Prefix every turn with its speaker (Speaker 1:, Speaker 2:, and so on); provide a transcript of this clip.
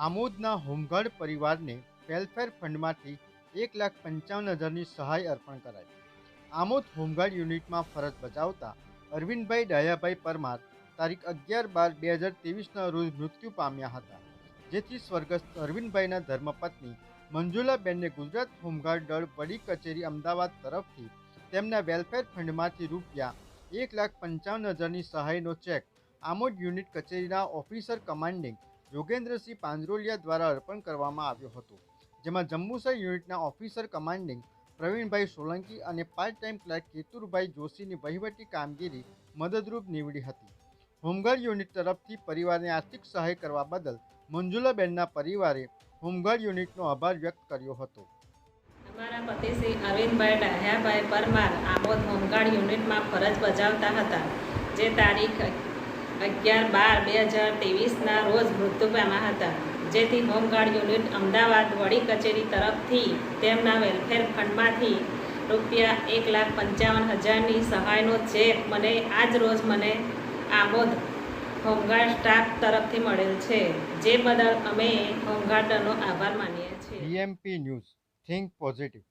Speaker 1: આમોદના home guard પરિવારને welfare ફંડમાંથી એક લાખ પંચાવન હજારની સહાય અર્પણ કરાઈ. આમોદ હોમગાર્ડ યુનિટમાં ફરજ બજાવતા અરવિંદભાઈ ડાયાભાઈ પરમાર તારીખ અગિયાર બાર બે હજાર ત્રેવીસના રોજ મૃત્યુ પામ્યા હતા, જેથી સ્વર્ગસ્થ અરવિંદભાઈના ધર્મપત્ની મંજુલાબેનને ગુજરાત હોમગાર્ડ દળ વડી કચેરી અમદાવાદ તરફથી તેમના વેલફેર ફંડમાંથી રૂપિયા એક લાખ પંચાવન હજારની સહાયનો ચેક આમોદ યુનિટ કચેરીના ઓફિસર કમાન્ડિંગ યોગેન્દ્રસિંહ પાંજરોલિયા દ્વારા અર્પણ કરવામાં આવ્યો હતો, જેમાં જંબુસર યુનિટના ઓફિસર કમાન્ડિંગ પ્રવીણભાઈ સોલંકી અને પાર્ટ ટાઈમ ક્લાર્ક કેતુરભાઈ જોશીની વહીવટી કામગીરી મદદરૂપ નીવડી હતી. હોમગાર્ડ યુનિટ તરફથી પરિવારને આર્થિક સહાય કરવા બદલ મંજુલાબેનના પરિવારે હોમગાર્ડ યુનિટનો આભાર વ્યક્ત કર્યો હતો.
Speaker 2: અમારા પતિ શ્રી અરવિંદભાઈ ડાહ્યાભાઈ પરમાર આમોદ હોમગાર્ડ યુનિટમાં ફરજ બજાવતા હતા, જે તારીખ અગિયાર બાર બે હજાર ત્રેવીસના રોજ મૃત્યુપામ્યા હતા. જેથી હોમગાર્ડ યુનિટ અમદાવાદ વડી કચેરી તરફથી તેમના વેલફેર ફંડમાંથી રૂપિયા એક લાખ પંચાવન હજારની સહાયનો ચેક મને આજ રોજ મને આમોદ હોમગાર્ડ સ્ટાફ તરફથી મળેલ છે. જે બદલ અમે હોમગાર્ડનો આભાર માનીએ છીએ.
Speaker 1: ન્યૂઝ. Think positive.